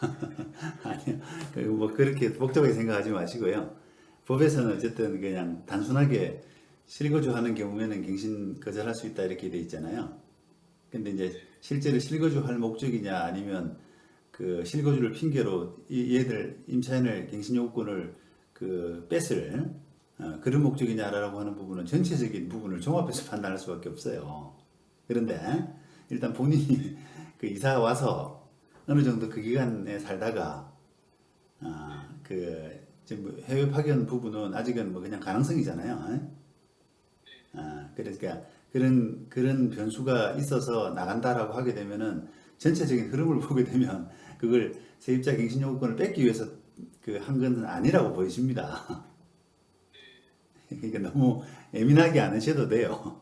아니요. 그뭐 그렇게 복잡하게 생각하지 마시고요. 법에서는 어쨌든 그냥 단순하게 실거주하는 경우에는 갱신 거절할 수 있다 이렇게 돼 있잖아요. 근데 이제 실제로 실거주할 목적이냐 아니면 그 실거주를 핑계로 이 얘들 임차인을 갱신 요구권을 그 뺏을 어, 그런 목적이냐라고 하는 부분은 전체적인 부분을 종합해서 판단할 수밖에 없어요. 그런데 일단 본인이 그 이사 와서 어느 정도 그 기간에 살다가 아, 그 지금 해외 파견 부분은 아직은 뭐 그냥 가능성이잖아요. 아, 그러니까 그런 그런 변수가 있어서 나간다라고 하게 되면은 전체적인 흐름을 보게 되면 그걸 세입자 갱신 요구권을 뺏기 위해서 그 한 건 아니라고 보여집니다. 그러니까 너무 예민하게 안 하셔도 돼요.